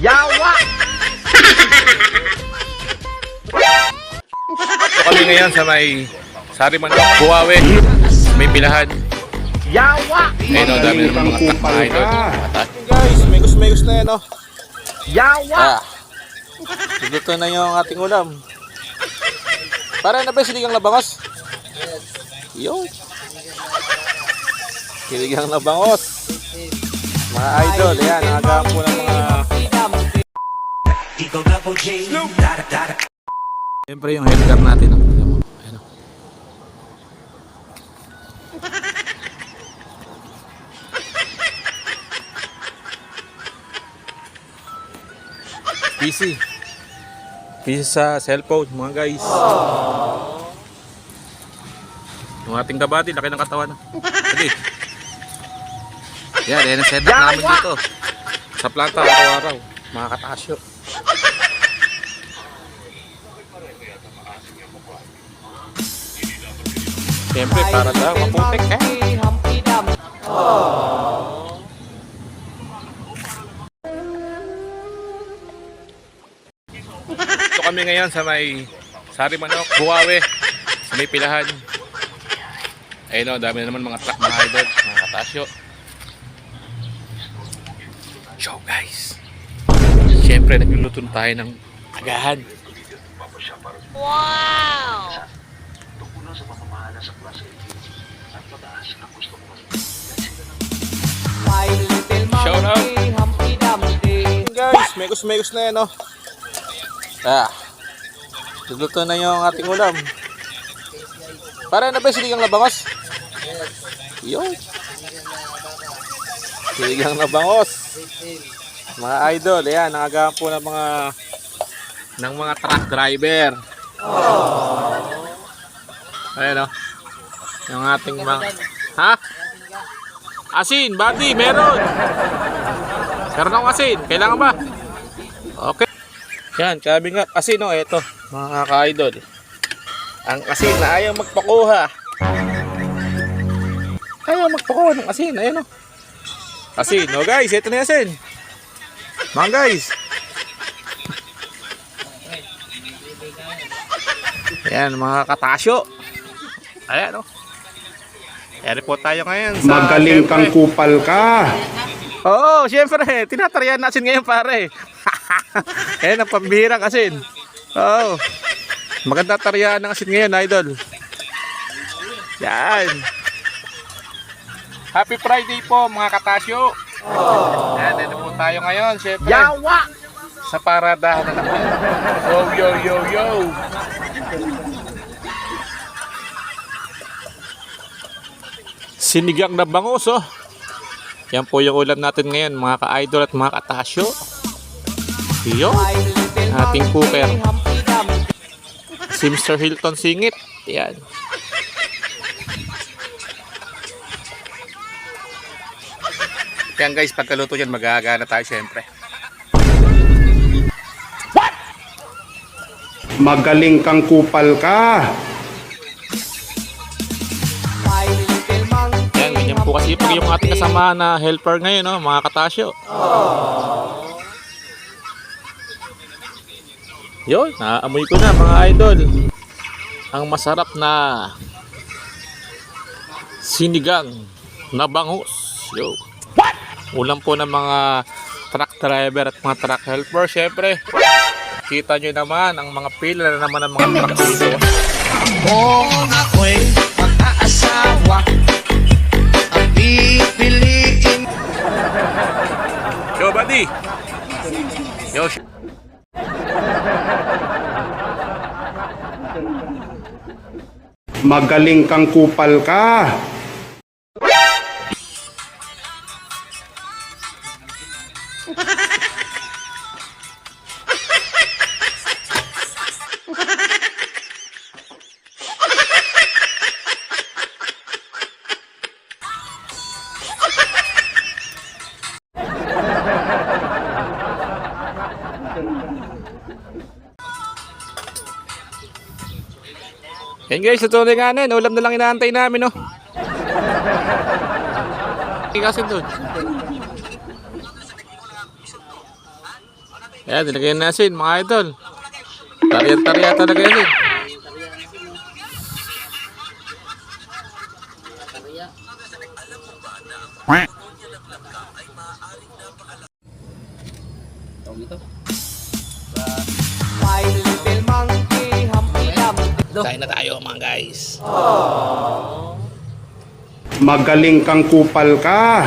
Yawa! Ito kami ngayon sa may Sariman Buwawe. May pilahan. Yawa! Ayun o, dami naman mga truck mga idol. Guys, megos-megos na yan, oh. Yawa! Ah. Luto na yung ating ulam. Para na ba yung sinigang na bangos? Yun. Sinigang na bangos. Mga idol, yan. Nagagaan po ng mga... Siyempre yung headcar natin. Oh. Tingnan mo. Ayan, oh. PC. PC sa cellphone, mga guys. Yung ating kabati, laki ng katawan. Sige. Yan, yan ang setup namin dito. Sa planta, araw-araw. Mga katasyo. Siyempre, para daw, maputik eh. Ito kami ngayon sa may Sarimanok, Buwawe. Sa may pilahan. Ayun o, dami naman mga truck mga idol. Mga katasyo. So guys. Siyempre, nagluluto na tayo ng agahan. Shout out. Guys, megos-megos na yan, oh. Ah. Luto na yung ating ulam. Para na ba sinigang na bangos? Yun. Sinigang na bangos. Mga idol, ayan, nangagahan po ng mga ng mga truck driver. Ayan, oh. Yung ating mga... Ha? Asin, buddy, meron. Meron akong asin. Kailangan ba? Okay. Yan, sabi nga, asin o, eto, mga ka-idol. Ang asin na ayaw magpakuha. Ayaw magpakuha ng asin, ayan o. Asin, o guys, eto na yung asin. Mga guys. Ayan, mga katasyo. Ayan o. Eri po tayo ngayon sa... Magaling kang kupal ka. Oo, syempre. Tinatarian natin ngayon, pare. Ayan ang pambihirang asin. Oo. Maganda tarihan ng asin ngayon, idol. Yan. Happy Friday po, mga katasyo. Yan, dito po tayo ngayon, syempre. Yawa! Sa paradahan na naman. Yo, yo, yo, yo. Sinigang na bangus, oh. Yan po yung ulam natin ngayon, mga ka-idol at mga katasyo. Yo, ating cooker. Si Mr. Hilton Singit. Yan. Yan guys, pagkaluto yan, magagana tayo syempre. Magaling kang kupal ka. Po kasi pag yung ating kasama na helper ngayon, no, mga katasyo. Yun, naamoy ko na mga idol. Ang masarap na sinigang na bangus. Yo. Ulam po ng mga truck driver at mga truck helper. Siyempre, kita nyo naman ang mga pila na naman ng mga truck dito. Kung Sh- Magaling kang kupal ka. Yan guys, ito na nga nun. Ulam na lang inaantay namin, no? Kasi doon. Ayan, nilagay na asin, mga idol. Tariyan-tariya talaga yan. eh. My little monkey, Humpty Dumpty. Kain na tayo mga guys. Magaling kang kupal ka.